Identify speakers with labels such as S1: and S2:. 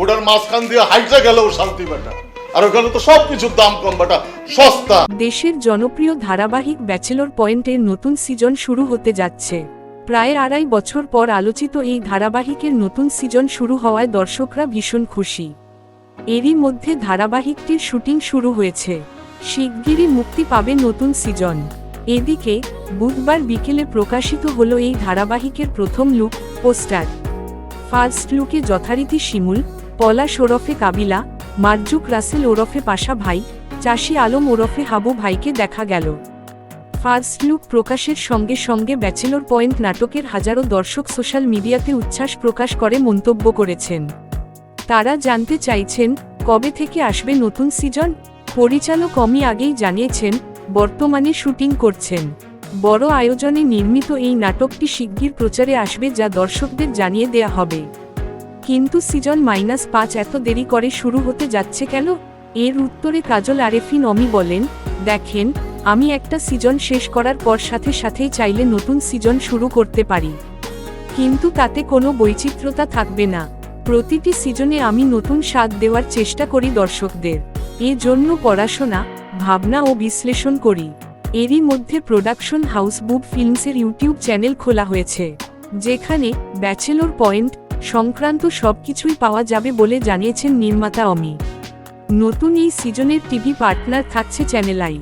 S1: ওটার মাঝখান দিয়ে হাইটে গেলেও শান্তি বেটা। আর ওখানে তো সব কিছুর দাম কম বেটা, সস্তা।
S2: দেশের জনপ্রিয় ধারাবাহিক ব্যাচেলর পয়েন্টের নতুন সিজন শুরু হতে যাচ্ছে। প্রায় আড়াই বছর পর আলোচিত এই ধারাবাহিকের নতুন সিজন শুরু হওয়ায় দর্শকরা ভীষণ খুশি। এরই মধ্যে ধারাবাহিকটির শুটিং শুরু হয়েছে। শিগগিরই মুক্তি পাবে নতুন সিজন। এদিকে, বুধবার বিকেলে প্রকাশিত হলো এই ধারাবাহিকের প্রথম লুক, পোস্টার। ফার্স্ট লুকে যথারীতি শিমুল পলাশ ওরফে কাবিলা, মার্জুক রাসেল ওরফে পাশা ভাই, চাষি আলম ওরফে হাবু ভাইকে দেখা গেল। ফার্স্ট লুক প্রকাশের সঙ্গে সঙ্গে ব্যাচেলর পয়েন্ট নাটকের হাজারো দর্শক সোশ্যাল মিডিয়াতে উচ্ছ্বাস প্রকাশ করে মন্তব্য করেছেন। তারা জানতে চাইছেন, কবে থেকে আসবে নতুন সিজন? পরিচালক অমি আগেই জানিয়েছেন, বর্তমানে শুটিং করছেন। বড় আয়োজনে নির্মিত এই নাটকটি শিগগির প্রচারে আসবে যা দর্শকদের জানিয়ে দেয়া হবে। কিন্তু সিজন মাইনাস পাঁচ এত দেরি করে শুরু হতে যাচ্ছে কেন? এর উত্তরে কাজল আরেফিন অমি বলেন, দেখেন, আমি একটা সিজন শেষ করার পর সাথে সাথেই চাইলে নতুন সিজন শুরু করতে পারি। কিন্তু তাতে কোনো বৈচিত্র্যতা থাকবে না। প্রতিটি সিজনে আমি নতুন স্বাদ দেওয়ার চেষ্টা করি দর্শকদের। এ জন্য পড়াশোনা, ভাবনা ও বিশ্লেষণ করি। এরই মধ্যে প্রোডাকশন হাউস বুক ফিল্মসের ইউটিউব চ্যানেল খোলা হয়েছে, যেখানে ব্যাচেলর পয়েন্ট সংক্রান্ত সবকিছুই পাওয়া যাবে বলে জানিয়েছেন নির্মাতা অমি। নতুন এই সিজনের টিভি পার্টনার থাকছে চ্যানেল আই।